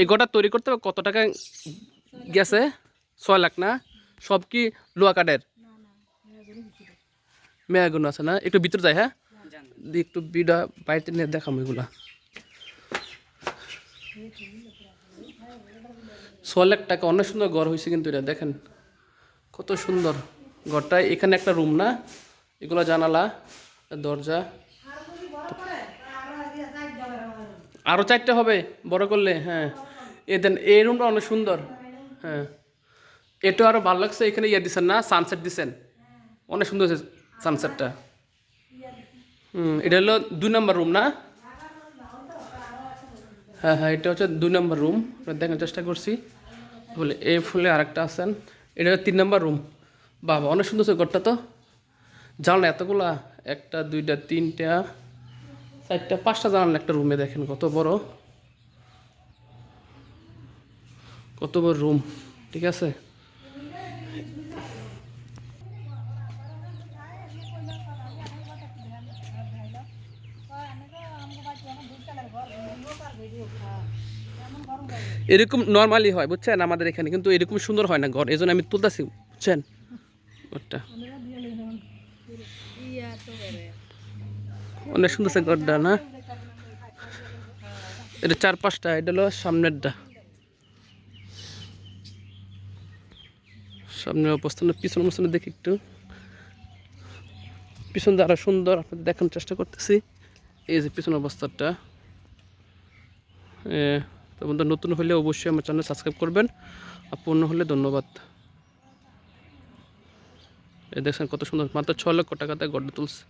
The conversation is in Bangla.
এই গোটা তৈরি করতে কত টাকা গেছে? ছয় লাখ না? সব কি লোয়া কাঠের? মেয়াগুন আছে না? একটু ভিতর যাই হ্যাঁ? একটু বিডা বাড়িতে নিয়ে দেখাম এগুলা। ছয় লাখ টাকা, অনেক সুন্দর ঘর হয়েছে কিন্তু এটা, দেখেন। কত সুন্দর ঘরটা। এখানে একটা রুম না? এগুলো জানালা, দরজা। আরও চারটে হবে, বড় করলে হ্যাঁ। এ দেন, এই রুমটা অনেক সুন্দর। হ্যাঁ। এটা আরও ভালো লাগছে, এখানে ইয়ে দিচ্ছেন না সানসেট দিচ্ছেন অনেক সুন্দর হয়েছে সানসেটটা হুম, এটা হলো দুই নম্বর রুম না? হ্যাঁ হ্যাঁ এটা হচ্ছে দুই নম্বর রুম দেখার চেষ্টা করছি। বলে, এই ফুলে আরেকটা আছেন। এটা হলো তিন নম্বর রুম বাবা, অনেক সুন্দর হচ্ছে ঘরটা তো। জানলা এতগুলা, একটা, দুইটা, তিনটা, চারটা, পাঁচটা জানালা একটা রুমে দেখেন কত বড়। কত বড় রুম ঠিক আছে? এরকম নর্মালি হয়, বুঝছেন? আমাদের এখানে কিন্তু এরকম সুন্দর হয় না ঘর এই জন্য আমি তুলতেছি, বুঝছেন? ঘরটা। অনেক সুন্দর ঘরটা, না? এটা চার পাঁচটা এটা হলো সামনেরটা। সামনের অবস্থানে পিছন অবস্থানে দেখি একটু। পিছন দ্বারা সুন্দর আপনাদের দেখানোর চেষ্টা করতেছি। এই যে পিছন অবস্থাটা এ, তো বন্ধু নতুন হলে অবশ্যই আমার চ্যানেল সাবস্ক্রাইব করবেন আর পূর্ণ হলে ধন্যবাদ। এই দেখছেন কত সুন্দর মাত্র ছ লক্ষ টাকাতে গড়ে তুলছে।